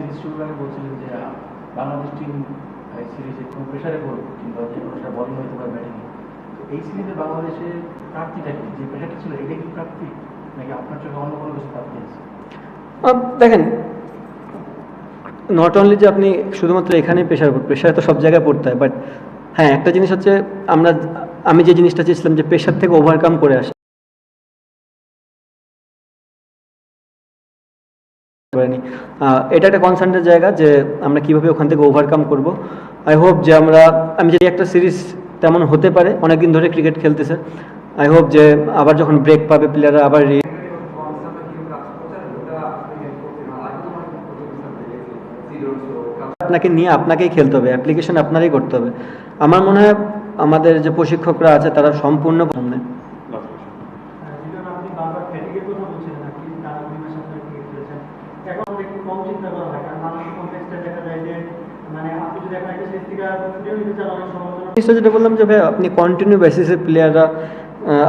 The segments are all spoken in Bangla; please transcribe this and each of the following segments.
সিরিজ শুরুর আগে বলছিলেন যে বাংলাদেশ টিম সিরিজে খুব প্রেশারে পড়বে কিংবা যে কোনো একটা বলিং হতে পারে ব্যাটিং তো এই সিরিজে বাংলাদেশের প্রাপ্তিটা কি? যে প্রেশারটা ছিল, এটা কি প্রাপ্তি? নাকি আপনার চোখে অন্য কোনো কিছু প্রাপ্তি আছে? দেখেন নট অনলি যে আপনি শুধুমাত্র এখানেই প্রেশার প্রেশার তো সব জায়গায় পড়তে হয় বাট হ্যাঁ একটা জিনিস হচ্ছে আমরা, আমি যে জিনিসটা চেয়েছিলাম যে প্রেশার থেকে ওভারকাম করে আসা। পারিনি। এটা একটা কনসার্নের জায়গা যে আমরা কীভাবে ওখান থেকে ওভারকাম করব। আই হোপ যে আমরা, আমি যদি একটা সিরিজ তেমন হতে পারে, অনেকদিন ধরে ক্রিকেট খেলতেছে। আই হোপ যে আবার যখন ব্রেক পাবে প্লেয়াররা আবার আপনাকে নিয়ে আপনাকেই খেলতে হবে অ্যাপ্লিকেশন আপনারই করতে হবে। আমার মনে হয় আমাদের যে প্রশিক্ষকরা আছে, তারা সম্পূর্ণ সামনে যেটা আপনি বারবার ফ্যাটিকের কথা বলছিলেন আর কি টানা দুই মাস আপনারা ক্রিকেট খেলেছেন এখন আমরা একটু কম চিন্তা করা হয় কারণ মানুষের কনটেক্সটে দেখা যায় যে মানে আপনি যদি এখন একটা শেষ থেকে ছুটিও নিতে চান অনেক সমালোচনা জিনিসটা যেটা বললাম যে ভাই আপনি কন্টিনিউ বেসিসে প্লেয়াররা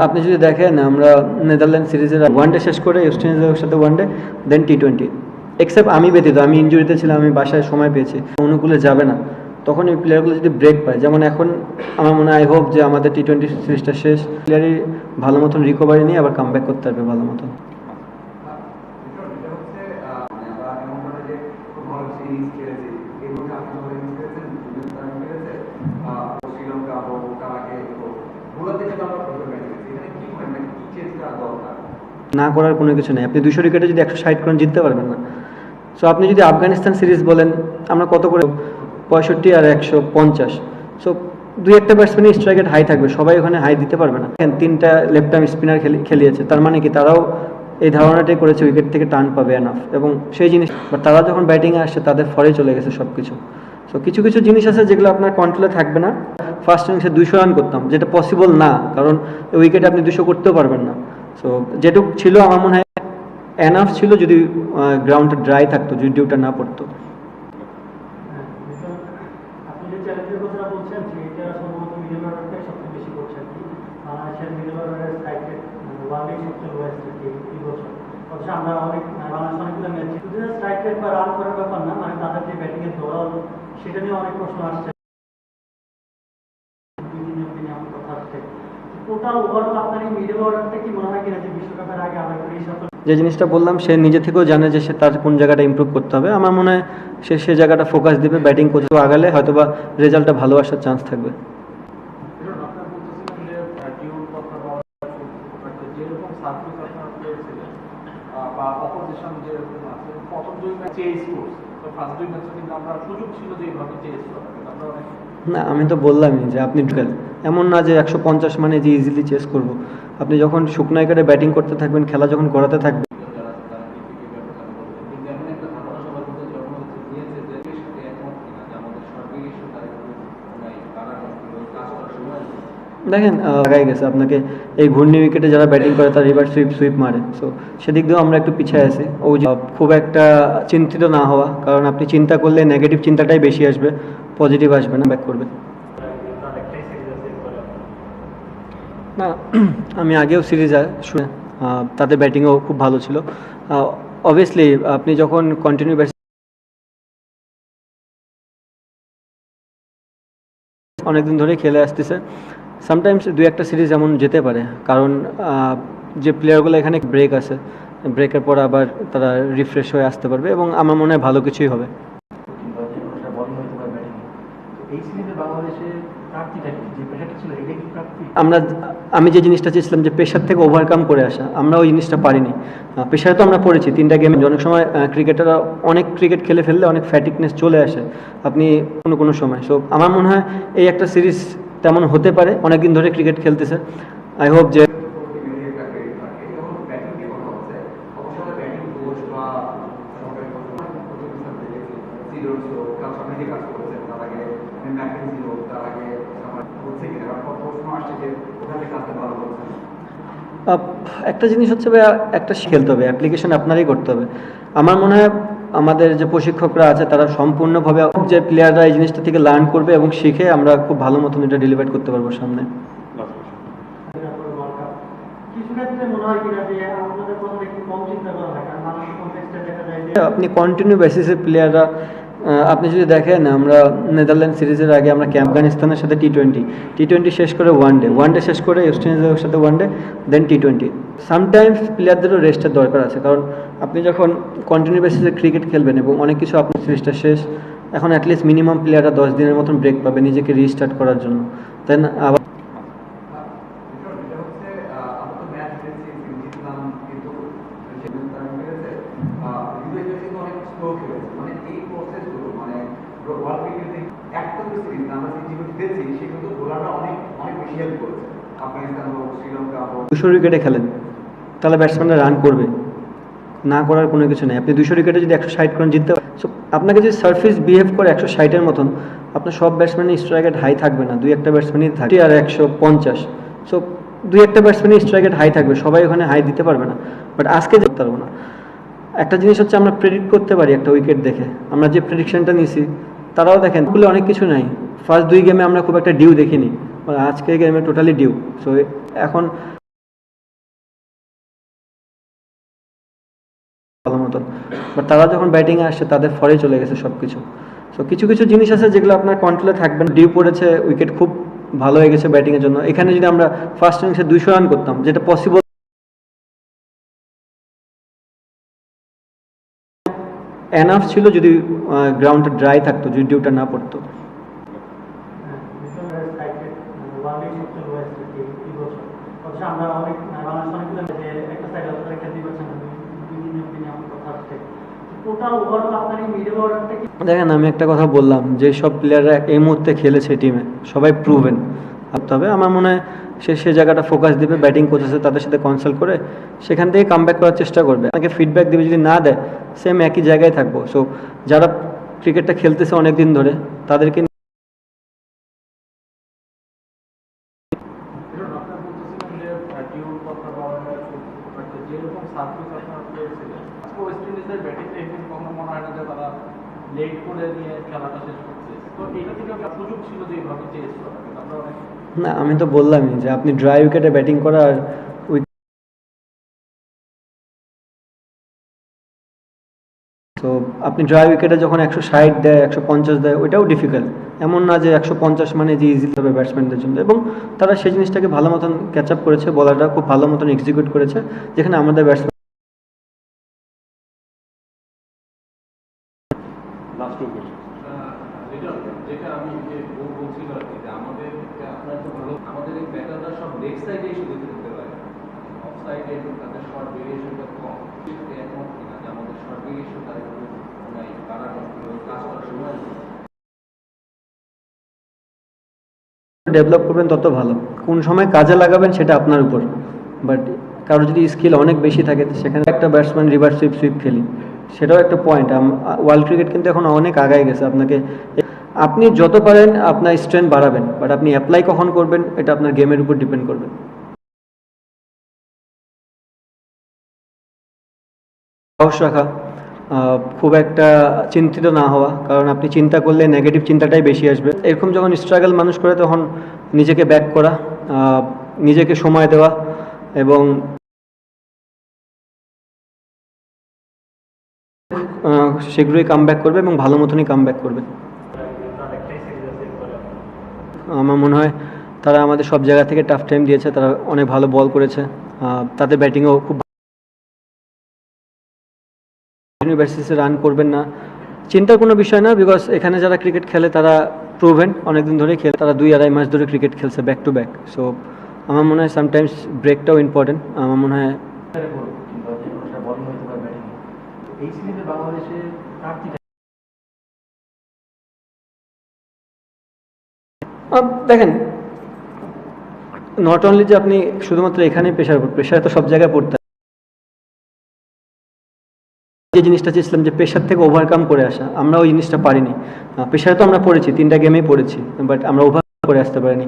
আপনি যদি দেখেন, আমরা নেদারল্যান্ড সিরিজের ওয়ান ডে শেষ করে ওয়েস্ট ইন্ডিজের সাথে one day then T twenty except আমি ব্যতীত, আমি ইঞ্জুরিতে ছিলাম, আমি বাসায় সময় পেয়েছি, অনুকূলে যাবে না। তখন এই প্লেয়ারগুলো যদি ব্রেক পায়, যেমন এখন আমার মনে আই হোপ যে আমাদের টি টোয়েন্টি সিরিজটা শেষ। প্লেয়ারই ভালো মতন রিকভারি নিয়ে আবার কামব্যাক করতে পারবে ভালো মতন। না করার কোনো কিছু নেই। আপনি দুশো উইকেটে যদি একশো ষাট করেন জিততে পারবেন না। সো আপনি যদি আফগানিস্তান সিরিজ বলেন, আমরা কত করে? পঁয়ষট্টি আর একশো পঞ্চাশ। সো দুই একটা ব্যাটসম্যানই স্ট্রাইক রেট হাই থাকবে। সবাই ওখানে হাই দিতে পারবে না। তিনটা লেফট আর্ম স্পিনার খেলিয়েছে। তার মানে কি? তারাও এই ধারণাটাই করেছে উইকেট থেকে টান পাবে এনাফ এবং সেই জিনিস বাট তারা যখন ব্যাটিংয়ে আসছে, তাদের ফরে চলে গেছে সব কিছু সো কিছু কিছু জিনিস আছে যেগুলো আপনার কন্ট্রোলে থাকবে না। ফার্স্ট ইনিংসে দুশো রান করতাম, যেটা পসিবল না। কারণ উইকেটে আপনি দুশো করতেও পারবেন না। সো যেটুকু ছিল আমার মনে হয় এনাফ ছিল যদি গ্রাউন্ডটা ড্রাই থাকতো, যদি ডিউটা না পড়তো। অথচ আমরা অনেক মানে মানে সেটা নিয়ে অনেক প্রশ্ন দুই তিনজনকে নিয়ে আমার কথা আসছে টোটাল ওভারঅল আপনার এই মিডল অর্ডারটা কি মনে হয় কিনা যে জিনিসটা বললাম সে নিজে থেকেও জানে যে সে তার কোন জায়গাটা ইমপ্রুভ করতে হবে। আমার মনে হয় সে সে জায়গাটা ফোকাস দিবে ব্যাটিং কোথাও আগালে হয়তো বা রেজাল্টটা ভালো আসার চান্স থাকবে। আপনার বলতেছিলেন যে ডিউর কথা বা যেরকম সার্ভিস আপনারা পেয়েছিলেন আহ, বা অপোজিশন যেরকম আছে প্রথম দুই ম্যাচ চেস করছে তো ফার্স্ট দুই ম্যাচে কিন্তু আমরা সুযোগ ছিল যে এইভাবে চেস করা কিন্তু আমরা অনেক না আমি তো বললামই যে আপনি ঢুকেন এমন না যে একশো পঞ্চাশ মানে যে ইজিলি চেস করব। আপনি যখন শুকনো উইকেটে ব্যাটিং করতে থাকবেন, খেলা যখন করাতে থাকবে যারা আছে তারা ক্রিকেটের ব্যাপারে কথা বলতে কিন্তু এমন একটা ধারণা সবার মধ্যে জন্ম হচ্ছে নিয়েছে যে এর সাথে একমত কিনা যে আমাদের সার্বিক ইস্যু তার নাই তারা কাজ করার সময় দেখেন লাগাই গেছে। আপনাকে এই ঘূর্ণি উইকেটে যারা ব্যাটিং করে, তারা রিভার সুইপ সুইপ মারে। সো সেদিক দিয়েও আমরা একটু পিছিয়ে আছি। ও খুব একটা চিন্তিত না হওয়া। কারণ আপনি চিন্তা করলে নেগেটিভ চিন্তাটাই বেশি আসবে পজিটিভ আসবে না ব্যাক করবে একটাই সিরিজ আছে এরপরে না আমি আগেও সিরিজ শুনে তাদের ব্যাটিংও খুব ভালো ছিল। অবভিয়াসলি আপনি যখন কন্টিনিউ অনেকদিন ধরে খেলে আসতেছে সামটাইমস দু একটা সিরিজ এমন যেতে পারে। কারণ যে প্লেয়ারগুলো এখানে ব্রেক আছে ব্রেকের পর আবার তারা রিফ্রেশ হয়ে আসতে পারবে এবং আমার মনে হয় ভালো কিছুই হবে। আমরা আমি যে জিনিসটা চেয়েছিলাম যে প্রেশার থেকে ওভারকাম করে আসা, আমরা ওই জিনিসটা পারিনি। প্রেশার তো আমরা পড়েছি, তিনটা গেম অনেক সময় ক্রিকেটাররা অনেক ক্রিকেট খেলে ফেললে অনেক ফ্যাটিকনেস চলে আসে, আপনি কোনো কোনো সময়। সো আমার মনে হয় এই একটা সিরিজ তেমন হতে পারে, অনেকদিন ধরে ক্রিকেট খেলতেছে। আই হোপ যে একটা জিনিস হচ্ছে ভাই একটা খেলতে হবে অ্যাপ্লিকেশন আপনারই করতে হবে। আমার মনে হয় আমাদের যে প্রশিক্ষকরা আছে তারা সম্পূর্ণভাবে যে প্লেয়াররা এই জিনিসটা থেকে লার্ন করবে এবং শিখে আমরা খুব ভালো মতন এটা ডেলিভার করতে পারব সামনে। আপনি কন্টিনিউ বেসিসে প্লেয়াররা আপনি যদি দেখেন আমরা নেদারল্যান্ড সিরিজের আগে আমরা আফগানিস্তানের সাথে টি টোয়েন্টি টি টোয়েন্টি শেষ করে ওয়ান ডে ওয়ান ডে শেষ করে ওয়েস্ট ইন্ডিজের সাথে one day then T twenty sometimes প্লেয়ারদেরও রেস্টের দরকার আছে, কারণ আপনি যখন কন্টিনিউ বেসিসে ক্রিকেট খেলবেন এবং অনেক কিছু আপনার সিরিজটা শেষ, এখন অ্যাটলিস্ট মিনিমাম প্লেয়াররা দশ দিনের মতন ব্রেক পাবে নিজেকে রিস্টার্ট করার জন্য। দেন আবার এটা হচ্ছে আহ, আমরা তো ম্যাচ খেলেছি জিতলাম কিন্তু সেদিন তারা দুশো উইকেটে খেলেন। তাহলে ব্যাটসম্যানরা রান করবে। না করার কোনো কিছু নেই। আপনি দুশো উইকেটে যদি একশো ষাট করেন জিততে সো আপনাকে যদি সার্ফিস বিহেভ করে একশো ষাটের মতন, আপনার সব ব্যাটসম্যানের স্ট্রাইক রেট হাই থাকবে না। দুই একটা ব্যাটসম্যানই থাকবে। আর একশো পঞ্চাশ। সো দুই একটা ব্যাটসম্যানই স্ট্রাইক রেট হাই থাকবে। সবাই ওখানে হাই দিতে পারবে না। বাট আজকে যেতে পারব না। একটা জিনিস হচ্ছে আমরা প্রেডিক্ট করতে পারি একটা উইকেট দেখে। আমরা যে প্রেডিকশনটা নিছি, তারাও দেখেন খুলে অনেক কিছু নাই। ফার্স্ট দুই গেমে আমরা খুব একটা ডিউ দেখিনি। আজকে গেমে টোটালি ডিউ সো এখন বাট তারা যখন ব্যাটিংয়ে আসছে, তাদের ফরে চলে গেছে সব কিছু সো কিছু কিছু জিনিস আছে যেগুলো আপনার কন্ট্রোলে থাকবেন ডিউ পড়েছে উইকেট খুব ভালো হয়ে গেছে ব্যাটিংয়ের জন্য। এখানে যদি আমরা ফার্স্ট ইনিংসে দুইশো রান করতাম, যেটা পসিবল এনাফ ছিল যদি গ্রাউন্ডটা ড্রাই থাকতো যদি ডিউটা না পড়তো। ওয়ার্ল্ডে সবচেয়ে লোয়েস্ট এই বছর। অথচ আমরা অনেক বাংলাদেশ অনেকগুলো যে একটা সাইড অতটা খেলতে পারছে না দুই তিন জন তিনি আমার কথা হচ্ছে। টোটাল ওভারঅল আপনার এই মিডল অর্ডারটা কি? দেখেন আমি একটা কথা বললাম যে সব প্লেয়াররা এই মুহূর্তে খেলেছে টিমে সবাই প্রুভেন তবে আমার মনে হয় সে সে জায়গাটা ফোকাস দিবে ব্যাটিং কোচ আছে তাদের সাথে কনসাল্ট করে সেখান থেকে কামব্যাক করার চেষ্টা করবে। আমাকে ফিডব্যাক দিবে যদি না দেয় সেম একই জায়গায় থাকব। সো যারা ক্রিকেটটা খেলতেছে অনেক দিন ধরে, তাদেরকে লেট করে নিয়ে খেলাটা শেষ করছে। তো এটা থেকে সুযোগ ছিল যে এইভাবে আমরা অনেক না, আমি তো বললামই যে আপনি ড্রাই উইকেটে ব্যাটিং করা আর তো আপনি ড্রাই উইকেটে যখন একশো ষাট দেয়, একশো পঞ্চাশ দেয়, ওইটাও ডিফিকাল্ট এমন না যে একশো পঞ্চাশ মানে যে ইজি হবে ব্যাটসম্যানদের জন্য। এবং তারা সেই জিনিসটাকে ভালো মতন ক্যাচ আপ করেছে বলাররা খুব ভালো মতন এক্সিকিউট করেছে, যেখানে আমাদের ব্যাটসম্যান লাস্ট উইকেট যেটা যেটা আমি যে ও বলছিল আর কি যে আমাদের আপনার তো ভালো আমাদের এই ব্যাটাররা সব লেগ সাইডেই শুধু খেলতে পারে অফ সাইডে তাদের শর্ট ভেরিয়েশনটা কম সেটাতে একমত কিনা যে আমাদের শর্ট ভেরিয়েশন তাদের নাই বাড়ানো ওই কাজ করার সময় ডেভেলপ করবেন, তত ভালো। কোন সময় কাজে লাগাবেন সেটা আপনার উপর। বাট কারও যদি স্কিল অনেক বেশি থাকে সেখানে একটা ব্যাটসম্যান রিভার্স সুইপ সুইপ খেলি। সেটাও একটা পয়েন্ট ওয়ার্ল্ড ক্রিকেট কিন্তু এখন অনেক আগায় গেছে। আপনাকে আপনি যত পারেন আপনার স্ট্রেংথ বাড়াবেন। বাট আপনি অ্যাপ্লাই কখন করবেন, এটা আপনার গেমের উপর ডিপেন্ড করবে। সাহস রাখা। খুব একটা চিন্তিত না হওয়া, কারণ আপনি চিন্তা করলে নেগেটিভ চিন্তাটাই বেশি আসবে। এরকম যখন স্ট্রাগল মানুষ করে, তখন নিজেকে ব্যাক করা নিজেকে সময় দেওয়া এবং শীঘ্রই কাম করবে এবং ভালো মতনই কাম করবে। আছে এরপরে আমার মনে হয় তারা আমাদের সব জায়গা থেকে টাফ টাইম দিয়েছে, তারা অনেক ভালো বল করেছে তাদের ব্যাটিংও খুব ইউনিভার্সিটিতে রান করবেন না। চিন্তার কোনো বিষয় না বিকজ এখানে যারা ক্রিকেট খেলে তারা প্রুভেন অনেকদিন ধরে খেলে, তারা দুই আড়াই মাস ধরে ক্রিকেট খেলছে ব্যাক টু ব্যাক সো আমার মনে হয় সামটাইমস ব্রেকটাও ইম্পর্টেন্ট আমার মনে হয় দেখেন নট অনলি যে আপনি শুধুমাত্র এখানেই প্রেশার প্রেশার তো সব জায়গায় পড়তে। যে জিনিসটা চেয়েছিলাম যে প্রেশার থেকে ওভারকাম করে আসা, আমরা ওই জিনিসটা পারিনি। প্রেশারে তো আমরা পড়েছি, তিনটা গেমেই পড়েছি বাট আমরা ওভার করে আসতে পারিনি।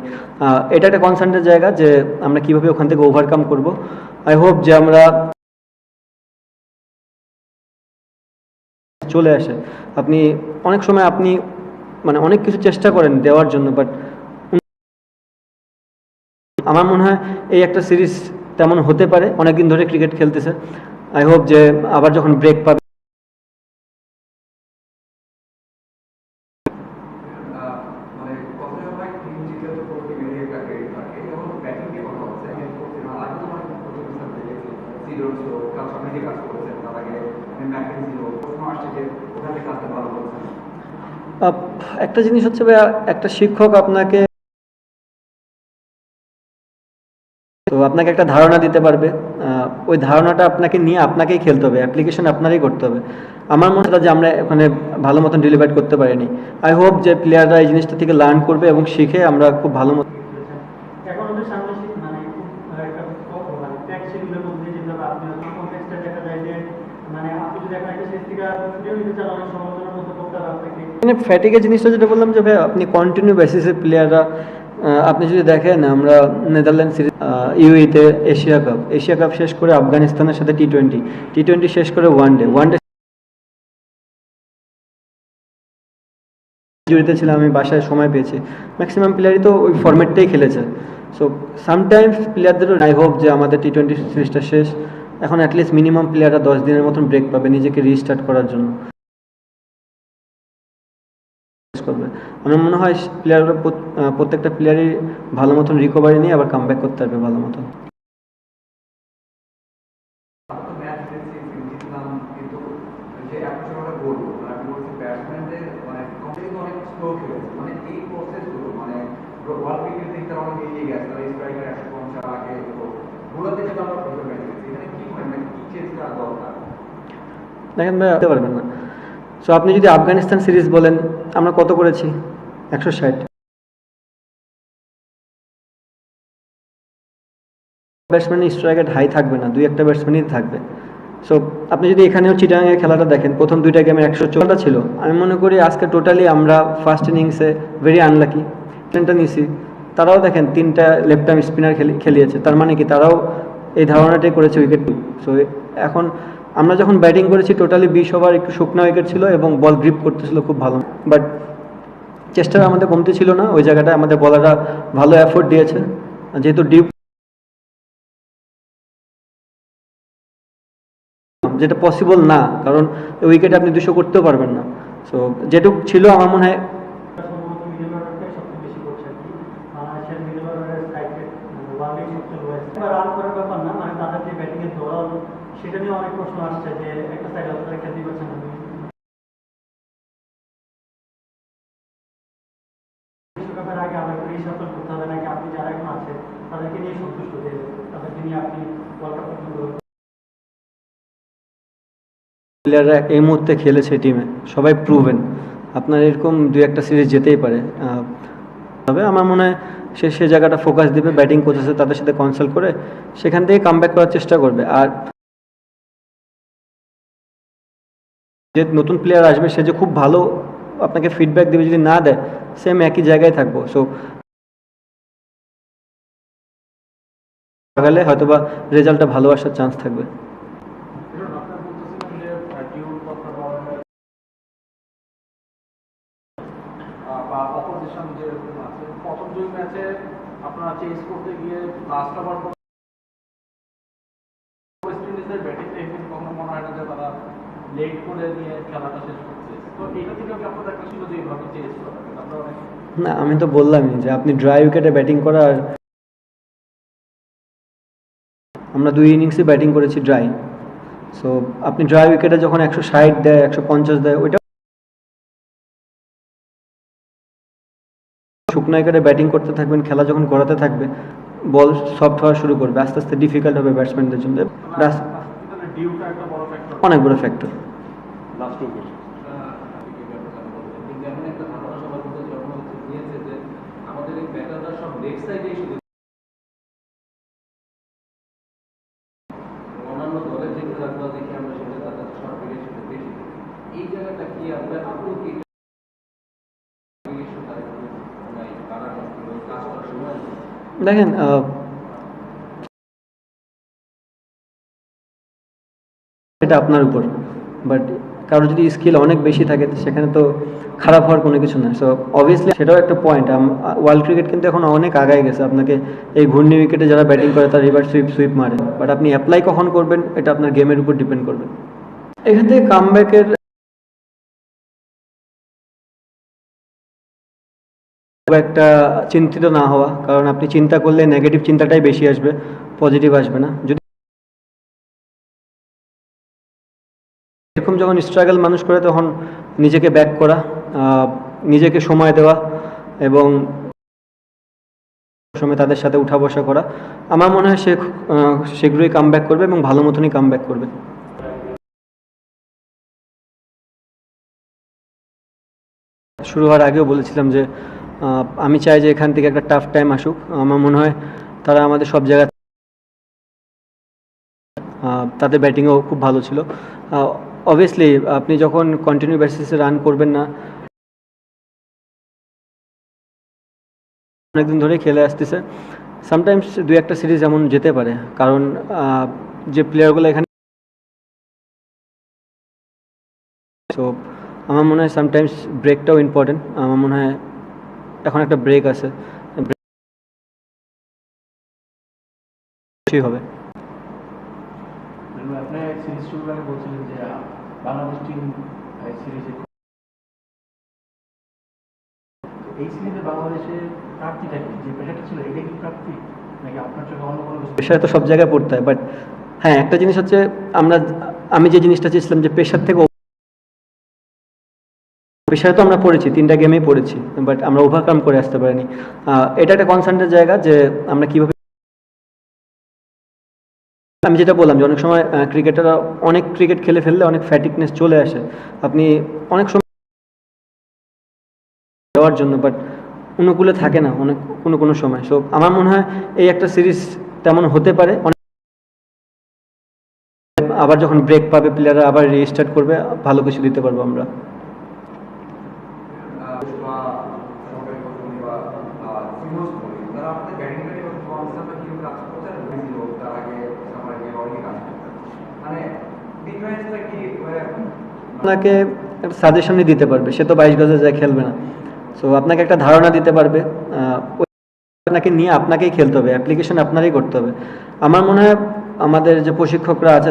এটা একটা কনসার্নের জায়গা যে আমরা কীভাবে ওখান থেকে ওভারকাম করব। আই হোপ যে আমরা চলে আসে। আপনি, অনেক সময় আপনি মানে অনেক কিছু চেষ্টা করেন দেওয়ার জন্য বাট আমার মনে হয় এই একটা সিরিজ তেমন হতে পারে। অনেকদিন ধরে ক্রিকেট খেলতেছে। আই হোপ যে আবার যখন ব্রেক পাবে। একটা জিনিস হচ্ছে একটা শিক্ষক আপনাকে তো আপনাকে একটা ধারণা দিতে পারবে ওই ধারণাটা আপনাকে নিয়ে আপনাকেই খেলতে হবে অ্যাপ্লিকেশন আপনারই করতে হবে। আমার মনে হয় যে আমরা ওখানে ভালো মতন ডেলিভার করতে পারিনি। আই হোপ যে প্লেয়াররা এই জিনিসটা থেকে লার্ন করবে এবং শিখে আমরা খুব ভালো মতো শি- মানে মানে মানে ফ্যাটিকের জিনিসটা যেটা বললাম যে ভাই আপনি কন্টিনিউ বেসিসে প্লেয়াররা আপনি যদি দেখেন আমরা নেদারল্যান্ড সিরিজ ইউইতে এশিয়া কাপ এশিয়া কাপ শেষ করে আফগানিস্তানের সাথে টি টোয়েন্টি টি টোয়েন্টি শেষ করে ওয়ান ডে ওয়ান ডে জড়িত ছিলাম, আমি বাসায় সময় পেয়েছি। ম্যাক্সিমাম প্লেয়ারই তো ওই ফরম্যাটটাই খেলেছে। সো সামটাইমস প্লেয়ারদেরও আই হোপ যে আমাদের টি টোয়েন্টি সিরিজটা শেষ, এখন অ্যাটলিস্ট মিনিমাম প্লেয়াররা দশ দিনের মতন ব্রেক পাবে নিজেকে রিস্টার্ট করার জন্য। আমার মনে হয় প্লেয়াররা প্রত্যেকটা প্লেয়ারই ভালো মতন রিকভারি নিয়ে আবার কামব্যাক করতে পারবে ভালো মতন। দেখেন ভাই পারবেন না। সো আপনি যদি আফগানিস্তান সিরিজ বলেন, আমরা কত করেছি? একশো ষাট। ব্যাটসম্যানের স্ট্রাইক রেট হাই থাকবে না, দুই একটা ব্যাটসম্যানই থাকবে। সো আপনি যদি এখানেও চিটাগাংয়ের খেলাটা দেখেন, প্রথম দুইটা গেমের একশো চোদ্দটা ছিল। আমি মনে করি আজকে টোটালি আমরা ফার্স্ট ইনিংসে ভেরি আনলাকি টেনটা নিছি তারাও দেখেন তিনটা লেফট আর্ম স্পিনার খেলি খেলিয়েছে, তার মানে কি তারাও এই ধারণাটাই করেছে উইকেট সো এখন আমরা যখন ব্যাটিং করেছি টোটালি বিশ ওভার একটু শুকনো উইকেট ছিল এবং বল গ্রিপ করতেছিল খুব ভালো। বাট চেষ্টাটা আমাদের কমতে ছিল না, ওই জায়গাটায় আমাদের বলাররা ভালো এফোর্ট দিয়েছে। যেহেতু ডিপ যেটা পসিবল না, কারণ উইকেটে আপনি দুশো করতেও পারবেন না। সো যেটুক ছিল আমার মনে হয় সম্ভবত মিডল অর্ডারটাই সবচেয়ে বেশি করছে আর কি বাংলাদেশের মিডল অর্ডারের স্ট্রাইক রেট ওয়ার্ল্ডেই সবচেয়ে লোয়েস্ট রান করার ব্যাপার না মানে তাদের যে ব্যাটিং এর ধরন সেটা নিয়ে অনেক প্রশ্ন আসছে যে একটা সাইড অতটা খেলতে পারছে না বিশ্বকাপের আগে আবার করে রিসাফল করতে হবে নাকি আপনি যারা এখন আছেন তাদেরকে নিয়ে সন্তুষ্ট যে তাদেরকে নিয়ে আপনি ওয়ার্ল্ড কাপ পর্যন্ত প্লেয়াররা এই মুহূর্তে খেলেছে টিমে সবাই প্রুভেন আপনার এরকম দু একটা সিরিজ যেতেই পারে। তবে আমার মনে হয় সে সে জায়গাটা ফোকাস দেবে ব্যাটিং কোচ আছে তাদের সাথে কনসাল্ট করে সেখান থেকে কামব্যাক করার চেষ্টা করবে। আর যে নতুন প্লেয়ার আসবে, সে যে খুব ভালো আপনাকে ফিডব্যাক দেবে যদি না দেয় সেম একই জায়গায় থাকব। সো হয়তোবা রেজাল্টটা ভালো আসার চান্স থাকবে ধরুন আপনারা বলতেছিলেন যে ডিউর কথা বলা হয় আহ, বা অপোজিশন যেরকম আছে প্রথম দুই ম্যাচে আপনারা চেঞ্জ করতে গিয়ে লাস্ট ওভার ওয়েস্ট ইন্ডিজের ব্যাটিং টেকনিক কখনো মনে হয় না যে তারা লেট করে নিয়ে খেলাটা শেষ করছে। তো এটা থেকে আপনাদের এইভাবে না, আমি তো বললামই যে আপনি ড্রাই উইকেটে ব্যাটিং করা আর আমরা দুই ইনিংসে ব্যাটিং করেছি ড্রাই সো আপনি ড্রাই উইকেটে যখন একশো ষাট দেয়, একশো পঞ্চাশ দেয়, ওইটা শুকনো উইকেটে ব্যাটিং করতে থাকবেন, খেলা যখন গড়াতে থাকবে বল সফট হওয়া শুরু করবে। আস্তে আস্তে ডিফিকাল্ট হবে ব্যাটসম্যানদের জন্য। অনেক বড় ফ্যাক্টর লাস্ট উইকেট কিন্তু এমন একটা ধারণা সবার মধ্যে জন্ম হচ্ছে নিয়েছে যে আমাদের এই ব্যাটাররা সব লেগ সাইডেই শুধু অন্যান্য দলের যে খেলাগুলো দেখি আমরা সেটা তাদের শর্ট ভেরিয়েশন বেশি এই জায়গাটা কি আমরা আপনিও কি ভেরিয়েশন তাদের নাই বাড়ানো কাজ করার সময় দেখেন এটা আপনার উপর বাট কারও যদি স্কিল অনেক বেশি থাকে, সেখানে তো খারাপ হওয়ার কোনো কিছু না সো অবভিয়াসলি সেটাও একটা পয়েন্ট ওয়ার্ল্ড ক্রিকেট কিন্তু এখন অনেক আগায় গেছে। আপনাকে এই ঘূর্ণি উইকেটে যারা ব্যাটিং করে, তারা রিভার সুইপ সুইপ মারে। বাট আপনি অ্যাপ্লাই কখন করবেন, এটা আপনার গেমের উপর ডিপেন্ড করবে। এখান থেকে কামব্যাকের খুব একটা চিন্তিত না হওয়া, কারণ আপনি চিন্তা করলে নেগেটিভ চিন্তাটাই বেশি আসবে পজিটিভ আসবে না। যদি এরকম যখন স্ট্রাগল মানুষ করে, তখন নিজেকে ব্যাক করা নিজেকে সময় দেওয়া এবং সময় তাদের সাথে উঠা বসা করা, আমার মনে হয় সে শীঘ্রই কাম ব্যাক করবে এবং ভালো মতনই কাম ব্যাক করবে। শুরু হওয়ার আগেও বলেছিলাম যে আমি চাই যে এখান থেকে একটা টাফ টাইম আসুক। আমার মনে হয় তারা আমাদের সব জায়গায় তাদের ব্যাটিংও খুব ভালো ছিল। অবভিয়াসলি আপনি যখন কন্টিনিউ বেসিসে রান করবেন না, অনেকদিন ধরে খেলে আসতেছে। সামটাইমস দু একটা সিরিজ এমন যেতে পারে। কারণ যে প্লেয়ারগুলো এখানে সো আমার মনে হয় সামটাইমস ব্রেকটাও ইম্পর্টেন্ট আমার মনে হয় এখন একটা ব্রেক আছে। সেই হবে। পেশায় তো সব জায়গায় পড়তে হয় বাট হ্যাঁ একটা জিনিস হচ্ছে আমরা আমি যে জিনিসটা চেয়েছিলাম যে পেশার থেকে পেশায় তো আমরা পড়েছি, তিনটা গেমেই পড়েছি বাট আমরা ওভারকাম করে আসতে পারিনি। এটা একটা কনসার্নের জায়গা যে আমরা কীভাবে আমি যেটা বললাম যে অনেক সময় ক্রিকেটাররা অনেক ক্রিকেট খেলে ফেললে অনেক ফ্যাটিকনেস চলে আসে। আপনি অনেক সময় দেওয়ার জন্য বাট অনুকূলে থাকে না অনেক কোনো কোনো সময়। সো আমার মনে হয় এই একটা সিরিজ তেমন হতে পারে। অনেক আবার যখন ব্রেক পাবে প্লেয়াররা আবার রিস্টার্ট করবে, ভালো কিছু দিতে পারব আমরা বা সরকারি কর্মী বা সিনিয়র কর্মী তারা আপনাদের ব্যাটিং ব্যাটিং কনসার্টে কি কাজ করছেন বিজি হোক তার আগে আমার আগে অনেকে কাজ করতেন মানে ডিফারেন্সটা কি মানে আপনাকে সাজেশন সাজেশনই দিতে পারবে। সে তো বাইশ গজে যায়, খেলবে না। সো আপনাকে একটা ধারণা দিতে পারবে। আপনাকে নিয়ে আপনাকেই খেলতে হবে। অ্যাপ্লিকেশন আপনারই করতে হবে। আমার মনে হয় আমাদের যে প্রশিক্ষকরা আছে